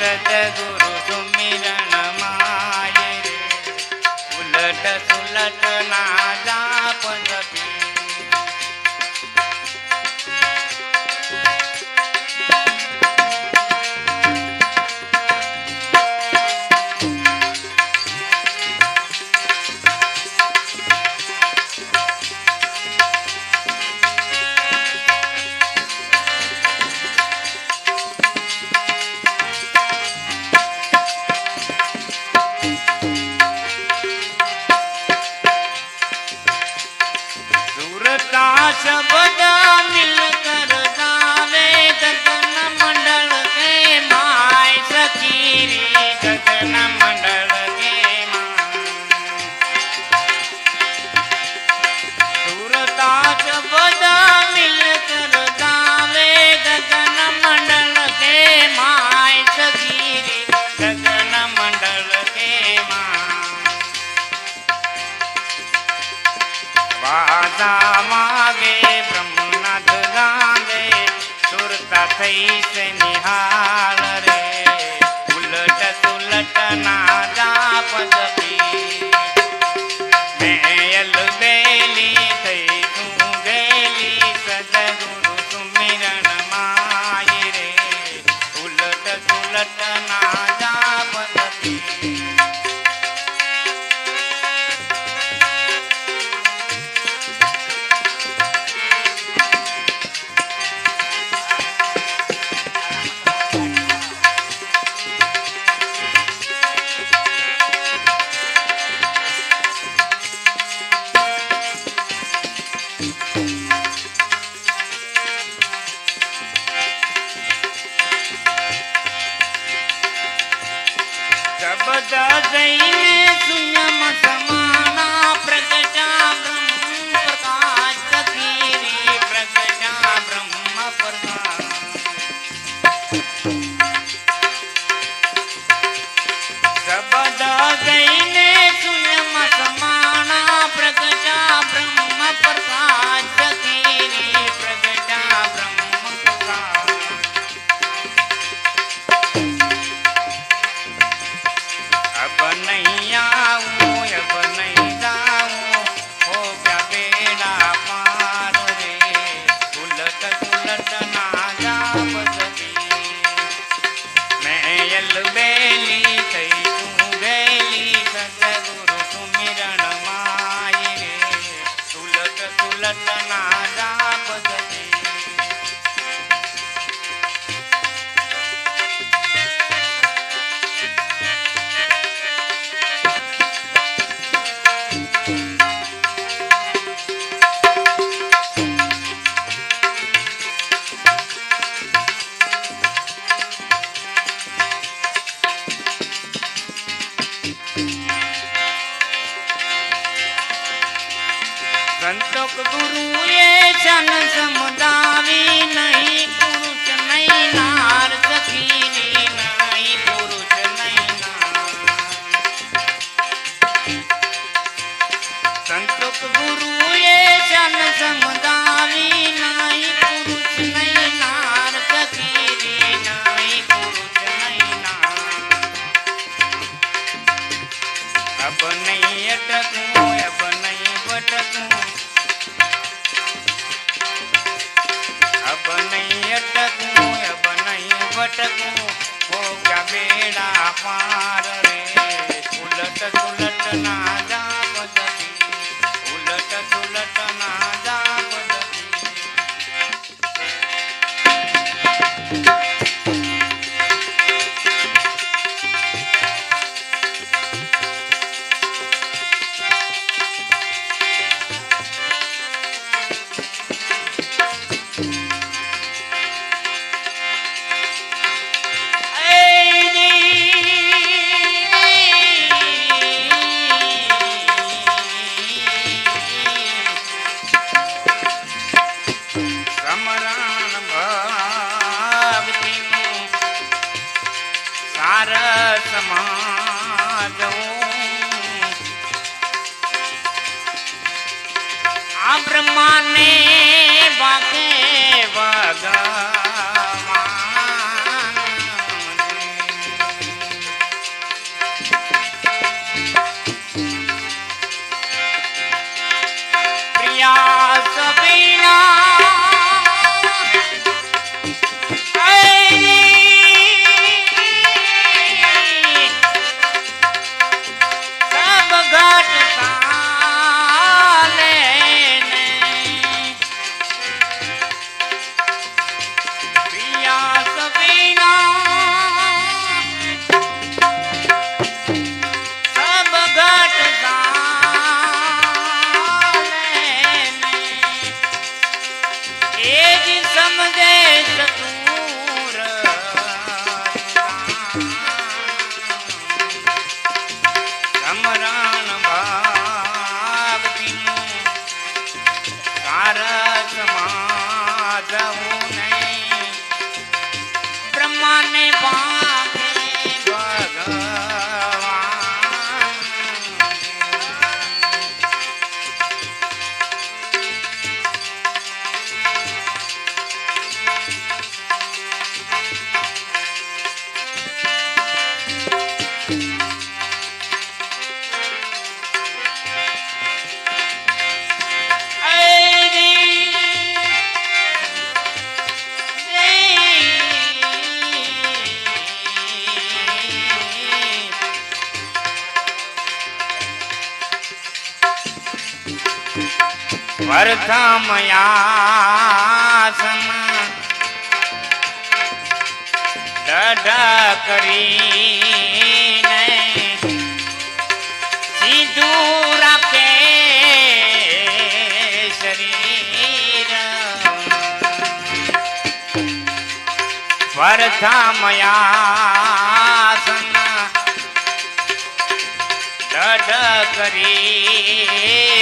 गुरु सुमि उल सुल नादा जाएंगे ಜಗನ್ನಾಥ બ્રહ્માને વાગે. ભગવાન વરથમયાસન દઢ કરીને સીધું રાખે શરીર વરથમયાસન દઢ કરીને સીધું